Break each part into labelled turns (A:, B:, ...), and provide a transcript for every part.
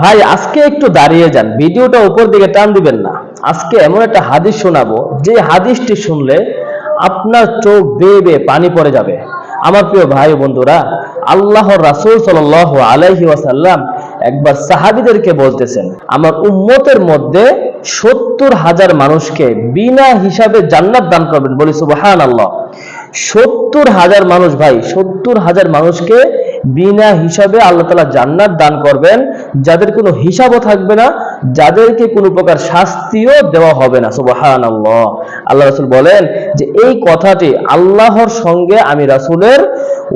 A: ভাই, আজকে একটু দাঁড়িয়ে যান। ভিডিওটা উপর দিকে টান দিবেন না। আজকে এমন একটা হাদিস শোনাবো, যে হাদিসটি শুনলে আপনার চোখ বেয়ে বেয়ে পানি পড়ে যাবে। আমার প্রিয় ভাই বন্ধুরা, আল্লাহর রাসূল সাল্লাল্লাহু আলাইহি ওয়াসাল্লাম একবার সাহাবীদেরকে বলতেছেন, আমার উম্মতের মধ্যে সত্তর হাজার মানুষকে বিনা হিসাবে জান্নাত দান করবেন। বলি, সুবহানাল্লাহ। সত্তর হাজার মানুষ ভাই, সত্তর হাজার মানুষকে বিনা হিসাবে আল্লাহ তালা জান্নাত দান করবেন, যাদের কোনো হিসাবও থাকবে না, যাদেরকে কোনো প্রকার শাস্তিও দেওয়া হবে না। সুবাহান আল্লাহ আল্লাহ রাসুল বলেন যে, এই কথাটি আল্লাহর সঙ্গে আমি রাসুলের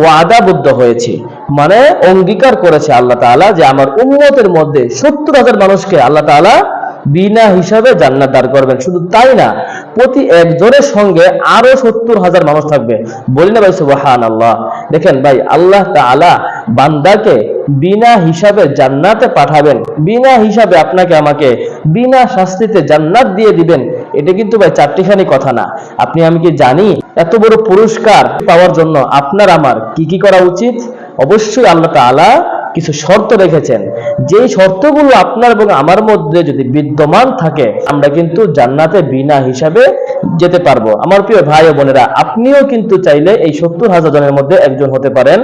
A: ওয়াদাবদ্ধ হয়েছি। মানে অঙ্গীকার করেছে আল্লাহ তাআলা যে, আমার উম্মতের মধ্যে সত্তর হাজার মানুষকে আল্লাহ তাআলা বিনা হিসাবে জান্নাত দান করবেন। শুধু তাই না প্রতি একজনের সঙ্গে আরও সত্তর হাজার মানুষ থাকবে। বলি না ভাই সুবাহান আল্লাহ দেখেন ভাই, আল্লাহ তাআলা বান্দাকে বিনা হিসাবে জান্নাতে পাঠাবেন, বিনা হিসাবে আপনাকে আমাকে বিনা শাস্তিতে জান্নাত দিয়ে দিবেন, এটা কিন্তু ভাই চারটিখানি কথা না। আপনি, আমি কি জানি, এত বড় পুরস্কার পাওয়ার জন্য আপনার, আমার কি কি করা উচিত? অবশ্যই আল্লাহ তাআলা কিছু শর্ত রেখেছেন। যেই শর্তগুলো আপনার এবং আমার মধ্যে যদি বিদ্যমান থাকে, আমরা কিন্তু জান্নাতে বিনা হিসাবে যেতে পারব। আমার প্রিয় ভাই বোনেরা, আপনিও কিন্তু চাইলে এই সত্তর হাজার জনের মধ্যে একজন হতে পারেন।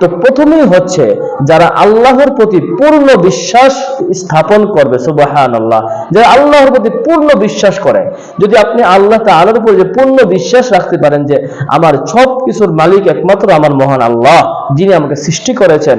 A: তো প্রথমেই হচ্ছে, যারা আল্লাহর প্রতি পূর্ণ বিশ্বাস স্থাপন করবে সুবাহান আল্লাহ যারা আল্লাহর প্রতি পূর্ণ বিশ্বাস করে, যদি আপনি আল্লাহ তাআলার উপর যে পূর্ণ বিশ্বাস রাখতে পারেন যে, আমার সব কিছুর মালিক একমাত্র আমার মহান আল্লাহ, যিনি আমাকে সৃষ্টি করেছেন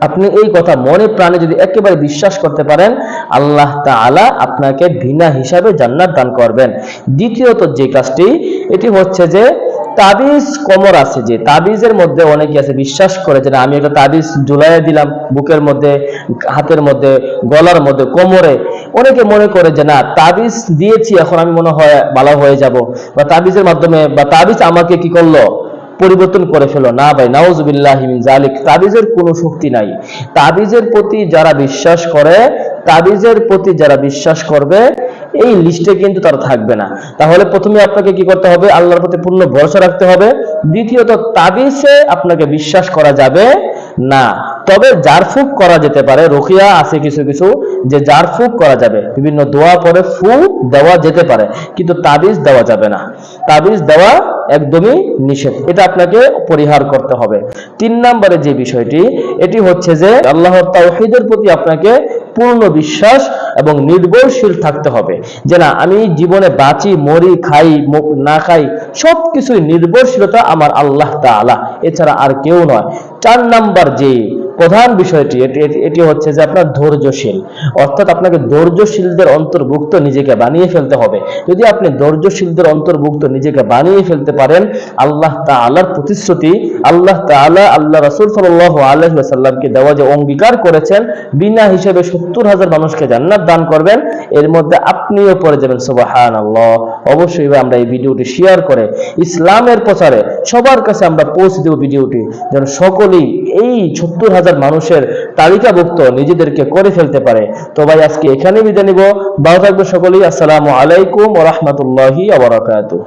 A: আপনি এই কথা মনে প্রাণে যদি একেবারে বিশ্বাস করতে পারেন, আল্লাহ তাআলা আপনাকে বিনা হিসাবে জান্নাত দান করবেন। দ্বিতীয়ত যে কাজটি, এটি হচ্ছে যে তাবিজ কমর আছে যে তাবিজের মধ্যে অনেকে আছে বিশ্বাস করে যে আমি একটা তাবিজ ঝুলাইয়া দিলাম বুকের মধ্যে, হাতের মধ্যে, গলার মধ্যে, কোমরে। অনেকে মনে করে যে না, তাবিজ দিয়েছি, এখন আমি মনে হয় ভালো হয়ে যাব। বা তাবিজের মাধ্যমে বা তাবিজ আমাকে কি করল? পরিবর্তন করে ফেলো। না ভাই নাউজবিল্লাহিমিন জালিক তাবিজের কোনো শক্তি নাই। তাবিজের প্রতি যারা বিশ্বাস করে, তাবিজের প্রতি যারা বিশ্বাস করবে, এই লিস্টে কিন্তু তারা থাকবে না। তাহলে প্রথমে আপনাকে কি করতে হবে? আল্লাহর প্রতি পূর্ণ ভরসা রাখতে হবে। দ্বিতীয়ত, তাবিজে আপনাকে বিশ্বাস করা যাবে না। তবে জারফুক করা যেতে পারে। রুকিয়া আছে কিছু কিছু যে জারফুক করা যাবে। বিভিন্ন দোয়া পরে ফু দেওয়া যেতে পারে। কিন্তু তাবিজ দেওয়া যাবে না। তাবিজ দেওয়া একদমই নিষেধ। এটা আপনাকে পরিহার করতে হবে। তিন নম্বরে যে বিষয়টি, এটি হচ্ছে যে আল্লাহর তাওহীদের প্রতি আপনাকে পূর্ণ বিশ্বাস এবং নির্ভরশীল থাকতে হবে। যে না, আমি জীবনে বাঁচি, মরি, খাই না খাই, সবকিছুই নির্ভরশীলতা আমার আল্লাহ তাআলা। এছাড়া আর কেউ নয়। চার নাম্বার যে প্রধান বিষয়টি, এটি হচ্ছে যে আপনার ধৈর্যশীল। অর্থাৎ আপনাকে ধৈর্যশীলদের অন্তর্ভুক্ত নিজেকে বানিয়ে ফেলতে হবে। যদি আপনি ধৈর্যশীলদের অন্তর্ভুক্ত নিজেকে বানিয়ে ফেলতে পারেন, আল্লাহ তা আল্লাহর প্রতিশ্রুতি, আল্লাহ তাআলা, আল্লাহ রাসূল সাল্লাল্লাহু আলাইহি ওয়াসাল্লামকে দেওয়া যে অঙ্গীকার করেছেন, বিনা হিসেবে সত্তর হাজার মানুষকে জান্নাত দান করবেন, এর মধ্যে আপনিও পড়ে যাবেন, সুবহানাল্লাহ। অবশ্যই ভাই, আমরা এই ভিডিওটি শেয়ার করে ইসলামের প্রচারে সবার কাছে আমরা পৌঁছে দেব ভিডিওটি, যেন সকলেই এই ছত্তর হাজার মানুষের তালিকাভুক্ত নিজেদেরকে করে ফেলতে পারে। তো ভাই, আজকে এখানে বিদায় নিব। ভালো থাকবে সকলেই। আসসালামু আলাইকুম ওয়া রাহমাতুল্লাহি ওয়া বারাকাতুহু।